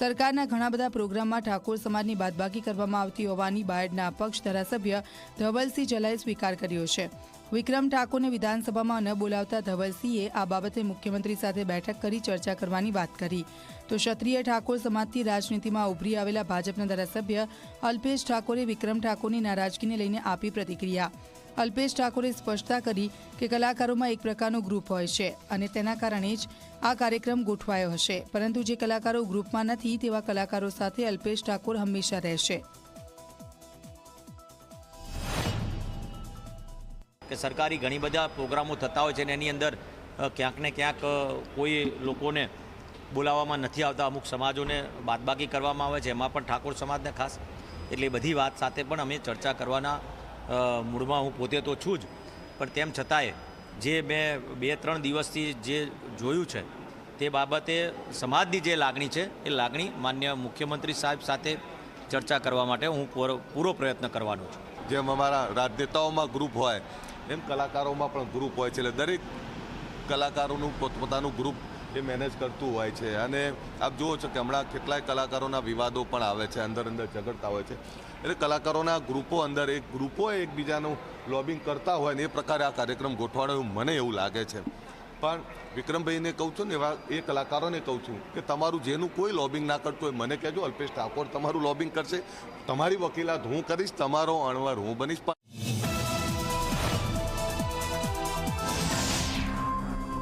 સરકારના ઘણા બધા પ્રોગ્રામમાં ઠાકોર સમાજની બાદબાકી કરવામાં આવતી હોવાની બાયડના અપક્ષ ધારાસભ્ય ધવલસિંહ જલાએ સ્વીકાર કર્યો છે. વિક્રમ ઠાકોરને વિધાનસભામાં ન બોલાવતા ધવલસિંહે આ બાબતે મુખ્યમંત્રી સાથે બેઠક કરી ચર્ચા કરવાની વાત કરી. તો ક્ષત્રિય ઠાકોર સમાજથી રાજનીતિમાં ઉભરી આવેલા ભાજપના ધારાસભ્ય અલ્પેશ ઠાકોરે વિક્રમ ઠાકોરની નારાજગીને લઈને આપી પ્રતિક્રિયા. અલ્પેશ ઠાકોરે સ્પષ્ટતા કરી કે કલાકારોમાં એક પ્રકારનું ગ્રુપ હોય છે અને તેના કારણે જ આ કાર્યક્રમ ગોઠવાયો હશે. પરંતુ જે કલાકારો ગ્રુપમાં નથી, તેવા કલાકારો સાથે અલ્પેશ ઠાકોર હંમેશા રહેશે. કે સરકારી ઘણી બધા પ્રોગ્રામો થતા હોય છે અને એની અંદર ક્યાંક ને ક્યાંક કોઈ લોકોને બોલાવવામાં નથી આવતા. અમુક સમાજોને બાદબાકી કરવામાં આવે છે. એમાં પણ ઠાકોર સમાજને ખાસ એટલે બધી વાત સાથે પણ અમે ચર્ચા કરવાના અ, મૂડમાં હું પોતે તો છું જ. પણ તેમ છતાંય જે મેં બે ત્રણ દિવસથી જે જોયું છે તે બાબતે સમાજની જે લાગણી છે એ લાગણી માન્ય મુખ્યમંત્રી સાહેબ સાથે ચર્ચા કરવા માટે હું પૂરો પ્રયત્ન કરવાનો છું. જેમ અમારા રાજનેતાઓમાં ગ્રુપ હોય એમ કલાકારોમાં પણ ગ્રુપ હોય છે. એટલે દરેક કલાકારોનું પોતપોતાનું ગ્રુપ એ મેનેજ કરતું હોય છે. અને આપ જુઓ છો કે હમણાં કેટલાય કલાકારોના વિવાદો પણ આવે છે, અંદર અંદર ઝઘડતા હોય છે. એટલે કલાકારોના ગ્રુપો અંદર એક ગ્રુપો એકબીજાનું લોબિંગ કરતા હોય ને એ પ્રકારે આ કાર્યક્રમ ગોઠવાડો મને એવું લાગે છે. પણ વિક્રમભાઈને કહું છું ને એવા એ કલાકારોને કહું છું કે તમારું જેનું કોઈ લોબિંગ ના કરતું હોય મને કહેજો, અલ્પેશ ઠાકોર તમારું લોબિંગ કરશે. તમારી વકીલાત હું કરીશ, તમારો અણવર હું બનીશ. પણ